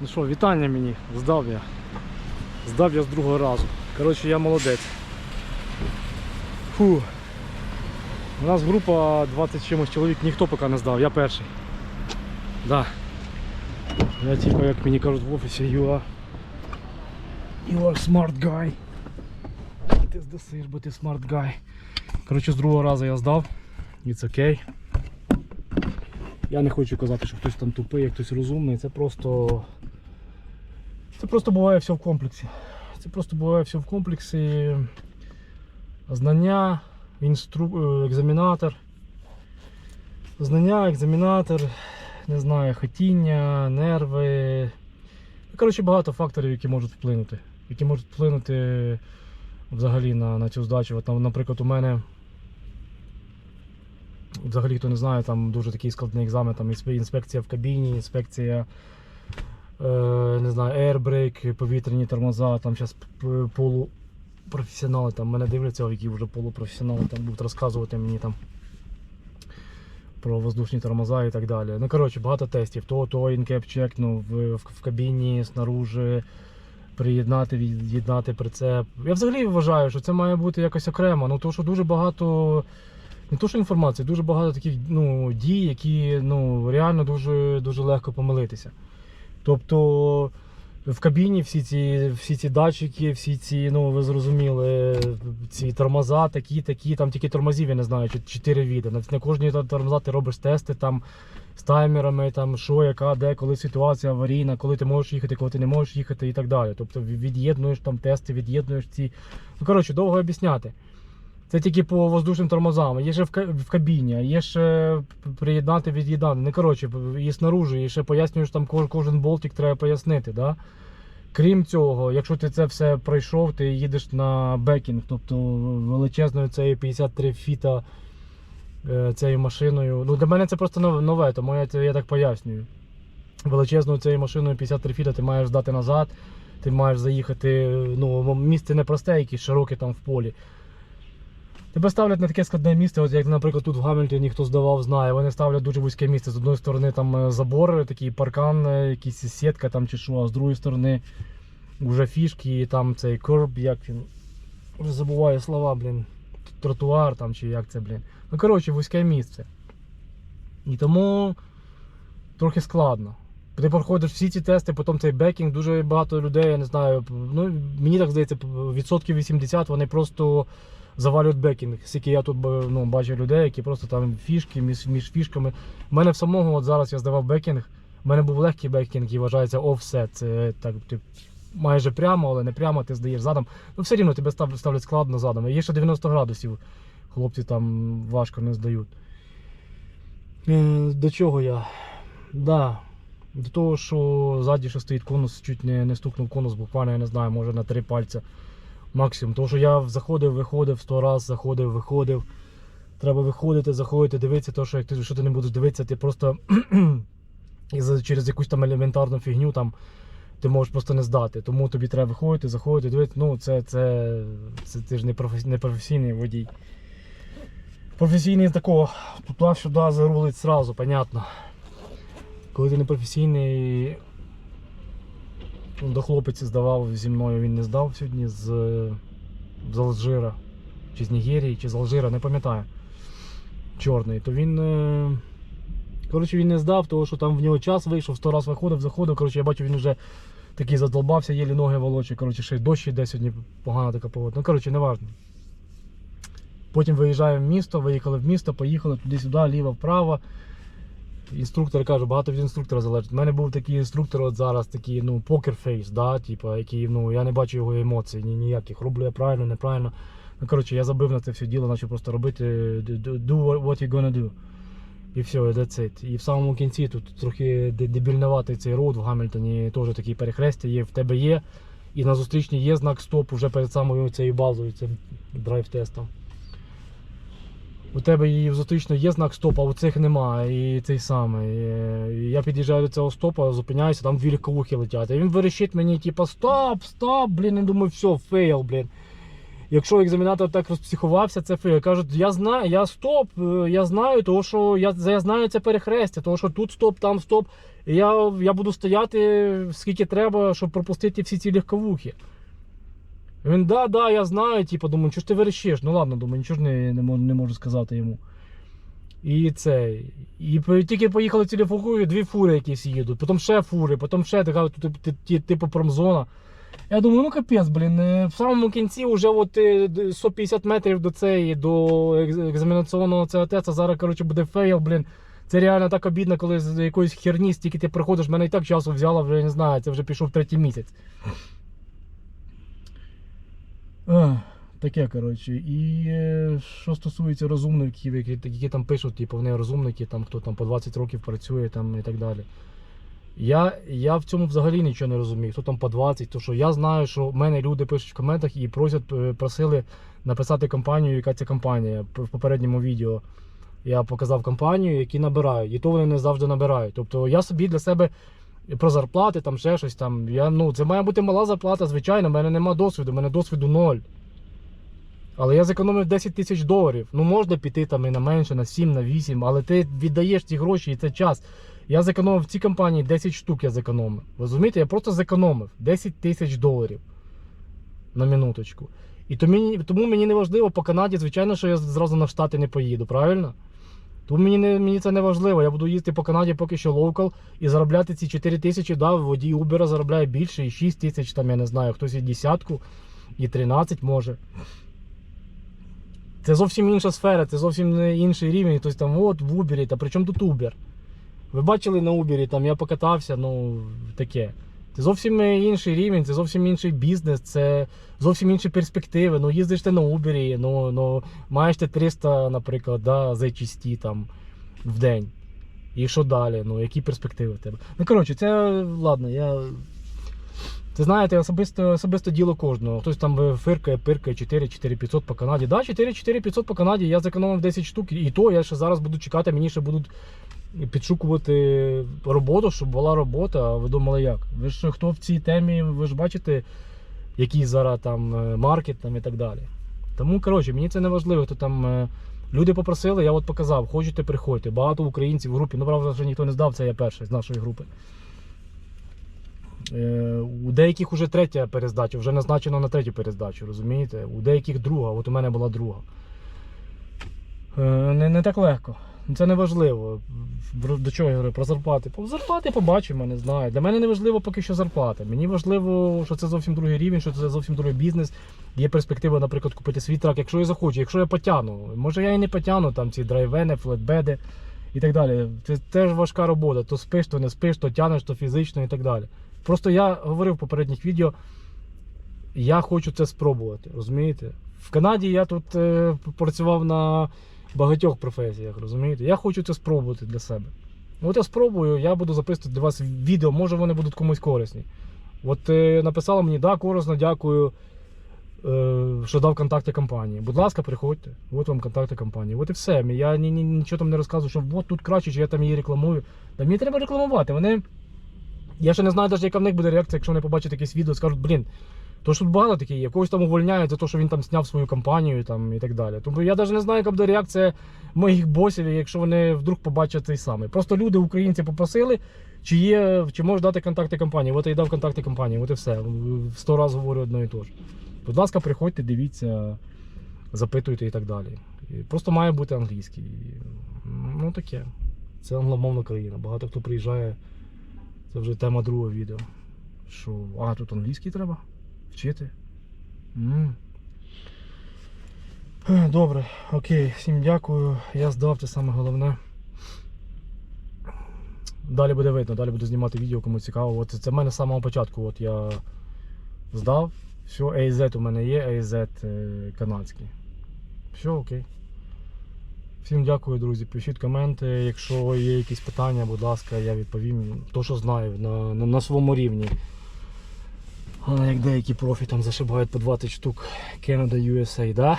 Ну що, вітання мені, здав я. Здав я з другого разу. Коротше, я молодець. Фу. У нас група 20 чимось чоловік, ніхто поки не здав, я перший. Да. Я типа, як мені кажуть в офісі, you are, you are smart guy. Ти здасиш, бо ти smart guy. Коротше, з другого разу я здав. It's okay. Я не хочу казати, що хтось там тупий, як хтось розумний. Це просто. Це просто буває все в комплексі. Це просто буває все в комплексі. Знання, інстру... е, екзамінатор. Знання, екзамінатор, не знаю, хотіння, нерви. Ну, Коротше, багато факторів, які можуть вплинути. Які можуть вплинути взагалі на, на цю здачу. От, наприклад, у мене. Взагалі, хто не знає, там дуже такий складний екзамен, там інспекція в кабіні, інспекція не знаю, airbbrake, повітряні тормоза, там зараз полупрофесіонали там мене дивляться, які вже полупрофесіонали там будуть розказувати мені там про воздушні тормоза і так далі. Ну, коротше, багато тестів. То, то інкеп чекнув в, в, в кабіні, снаружи, приєднати, від'єднати прицеп. Я взагалі вважаю, що це має бути якось окремо, ну тому що дуже багато. Не то, що інформації, дуже багато таких ну, дій, які ну, реально дуже, дуже легко помилитися. Тобто в кабіні всі ці, всі ці датчики, всі ці, ну ви зрозуміли, ці тормоза, такі, такі, там тільки тормозів, я не знаю, чот- чотири віди. На, кожній тормоза ти робиш тести там з таймерами, там що, яка, де, коли ситуація аварійна, коли ти можеш їхати, коли ти не можеш їхати і так далі. Тобто від'єднуєш там тести, від'єднуєш ці. Ну коротше, довго об'ясняти. Це тільки по воздушним тормозам. Є ще в кабіні, є ще приєднати від'єднати. Не коротше, і снаружи, і ще пояснюєш там кож- кожен болтик треба пояснити. Да? Крім цього, якщо ти це все пройшов, ти їдеш на бекінг, тобто величезною цією 53 фіта е, цією машиною. Ну, для мене це просто нове, тому я, це, я так пояснюю. Величезною цією машиною 53 фіта ти маєш здати назад, ти маєш заїхати. Ну, місце непросте, якесь широке там в полі. Тебе ставлять на таке складне місце, от як, наприклад, тут в Гамільтоні хто здавав, знає. Вони ставлять дуже вузьке місце. З одної сторони там е, забор, такий паркан, е, якийсь сітка там чи що, а з другої сторони вже фішки, і там цей корб, як він. Вже забуваю слова, блін. Тротуар там чи як це, блін. Ну, коротше, вузьке місце. І тому трохи складно. Ти проходиш всі ці тести, потім цей бекінг, дуже багато людей, я не знаю. Ну, мені так здається, відсотків 80 вони просто завалюють бекінг. Скільки я тут ну, бачив людей, які просто там фішки між, між фішками. У мене в самого от зараз я здавав бекінг. У мене був легкий бекінг і вважається офсет. Це так, ти майже прямо, але не прямо ти здаєш задом. Ну все рівно тебе став- ставлять складно задом. Є ще 90 градусів. Хлопці там важко не здають. Е, До чого я? Да. До того, що ззаді ще стоїть конус, чуть не, не стукнув конус, буквально, я не знаю, може на три пальця максимум. Тому що я заходив, виходив сто раз, заходив, виходив. Треба виходити, заходити, дивитися, то, що як ти, що ти не будеш дивитися, ти просто через якусь там елементарну фігню там ти можеш просто не здати. Тому тобі треба виходити, заходити, дивитися. Ну, це, це, це ти ж не, професі, не професійний водій. Професійний такого туди-сюди зарулить сразу, понятно. Коли ти не професійний, до хлопець здавав зі мною, він не здав сьогодні з, з Алжира. Чи з Нігерії, чи з Алжира, не пам'ятаю. Чорний. То він. е, Коротше, він не здав, тому що там в нього час вийшов, сто раз виходив, заходив. Коротше, я бачу, він вже такий задолбався, єлі ноги волочить. Коротше, ще й дощ іде сьогодні погана така погода. Ну, коротше, не важно. Потім виїжджаємо в місто, виїхали в місто, поїхали туди-сюди, ліво, вправо. Інструктор каже, багато від інструктора залежить. У мене був такий інструктор от зараз, такий, ну, покерфейс, да, типу, який, ну, я не бачу його емоцій ні, ніяких. Роблю я правильно, неправильно. Ну, коротше, я забив на це все діло, почав просто робити do what what you gonna do. І все, that's it. І в самому кінці тут трохи де- дебільноватий цей роуд в Гамільтоні, теж такі перехрестя є, в тебе є. І на зустрічні є знак стоп уже перед самою цією базою, цим драйв-тестом. У тебе в зустрічно є знак стоп, а у цих немає. І цей самий. Е, і Я під'їжджаю до цього стопа, зупиняюся, там дві легковухи летять. І він верещить мені, типу, стоп, стоп, блін, я думаю, все, фейл, блін. якщо екзаменатор так розпсихувався, це фейк. Кажуть, я знаю, я стоп, е, я знаю, того, що я, я знаю це перехрестя, того, що тут стоп, там стоп. І я, я буду стояти скільки треба, щоб пропустити всі ці легковухи. Він, да, да, я знаю, типу, думаю, що ж ти верещиш? Ну ладно, думаю, нічого ж не, не, можу, не можу сказати йому. І це. І тільки поїхали ці легковухи, дві фури якісь їдуть, потім ще фури, потім ще така, типу промзона. Я думаю, ну капець, блін, е, в самому кінці вже от е, 150 метрів до цієї, до екзаменаційного ЦАТ, це зараз, коротше, буде фейл, блін. Це реально так обідно, коли з якоїсь херні стільки ти приходиш, мене і так часу взяло, вже не знаю, це вже пішов третій місяць. Таке, коротше. І е, що стосується розумників, які, які там пишуть, типу, вони розумники, там, хто там по 20 років працює там, і так далі. Я, я в цьому взагалі нічого не розумію. Хто там по 20, то що я знаю, що в мене люди пишуть в коментах і просять, е, просили написати компанію, яка ця компанія. В попередньому відео я показав компанію, які набирають. І то вони не завжди набирають. Тобто я собі для себе про зарплати, там ще щось там. Я, ну, це має бути мала зарплата, звичайно, в мене немає досвіду, в мене досвіду ноль. Але я зекономив 10 тисяч доларів. Ну можна піти там і на менше, на 7, на 8, але ти віддаєш ці гроші і це час. Я зекономив в цій компанії 10 штук я зекономив. Розумієте, я просто зекономив 10 тисяч доларів на минуточку. І то тому мені не важливо по Канаді, звичайно, що я зразу на штати не поїду, правильно? Тому мені, не, мені це не важливо. Я буду їздити по Канаді поки що лоукал і заробляти ці 4 тисячі, да, водій Uber заробляє більше, і 6 тисяч, там я не знаю, хтось і десятку, і 13 може. Це зовсім інша сфера, це зовсім інший рівень. Хтось там, от в Uber, та при чому тут Uber? Ви бачили на Uber, там я покатався, ну таке. Це зовсім інший рівень, це зовсім інший бізнес, це зовсім інші перспективи. Ну, їздиш ти на Uber, ну, ну маєш ти 300, наприклад, да, за чисті там в день. І що далі? Ну, які перспективи в тебе? Ну, коротше, це ладно, я. Це знаєте, особисто, особисто діло кожного. Хтось там фиркає, пиркає 4-4-500 по Канаді. Да, 4-4-500 по Канаді, я зекономив 10 штук, і то я ще зараз буду чекати, мені ще будуть підшукувати роботу, щоб була робота. А ви думали як? Ви ж хто в цій темі, ви ж бачите, який зараз там е, маркет там і так далі. Тому, коротше, мені це не важливо, хто там. е, Люди попросили, я от показав, хочете, приходьте. Багато українців в групі. Ну, правда, вже ніхто не здав, це я перший з нашої групи. Е, У деяких вже третя перездача, вже назначено на третю перездачу, розумієте? У деяких друга, от у мене була друга. Не, не так легко. Це не важливо. До чого я говорю? Про зарплати. Зарплати побачимо, не знаю. Для мене не важливо поки що зарплата. Мені важливо, що це зовсім другий рівень, що це зовсім другий бізнес. Є перспектива, наприклад, купити свій трак, якщо я захочу, якщо я потягну. Може я і не потягну там ці драйвени, флетбеди і так далі. Це теж важка робота. То спиш, то не спиш, то тянеш, то фізично і так далі. Просто я говорив в попередніх відео, я хочу це спробувати, розумієте? В Канаді я тут е, працював на багатьох професіях, розумієте? Я хочу це спробувати для себе. От я спробую, я буду записувати для вас відео, може вони будуть комусь корисні. От е, написала мені, да, корисно, дякую, е, що дав контакти компанії. Будь ласка, приходьте, от вам контакти компанії. От і все. Я ні, ні, нічого там не розказую, що от тут краще, чи я там її рекламую. Та мені треба рекламувати. Вони. Я ще не знаю, навіть, яка в них буде реакція, якщо вони побачать якесь відео, скажуть, блін, то ж тут багато таких є, когось там увольняють за те, що він там зняв свою компанію там, і так далі. Тому я навіть не знаю, яка буде реакція моїх босів, якщо вони вдруг побачать цей самий. Просто люди, українці, попросили, чи є, чи можеш дати контакти компанії. От я дав контакти компанії, от і все. Сто разів говорю одно і те ж. Будь ласка, приходьте, дивіться, запитуйте і так далі. Просто має бути англійський. Ну таке. Це англомовна країна. Багато хто приїжджає. Це вже тема другого відео. Що, а тут англійський треба? Вчити? Добре, окей, всім дякую. Я здав це саме головне. Далі буде видно, далі буду знімати відео, кому цікаво. От це в мене з самого початку. От я здав. Все, AZ у мене є, AZ е, канадський. Все, окей. Всім дякую, друзі. Пишіть коменти. Якщо є якісь питання, будь ласка, я відповім. То, що знаю, на, на, на своєму рівні. А не як деякі профі там зашибають по 20 штук Canada USA, да?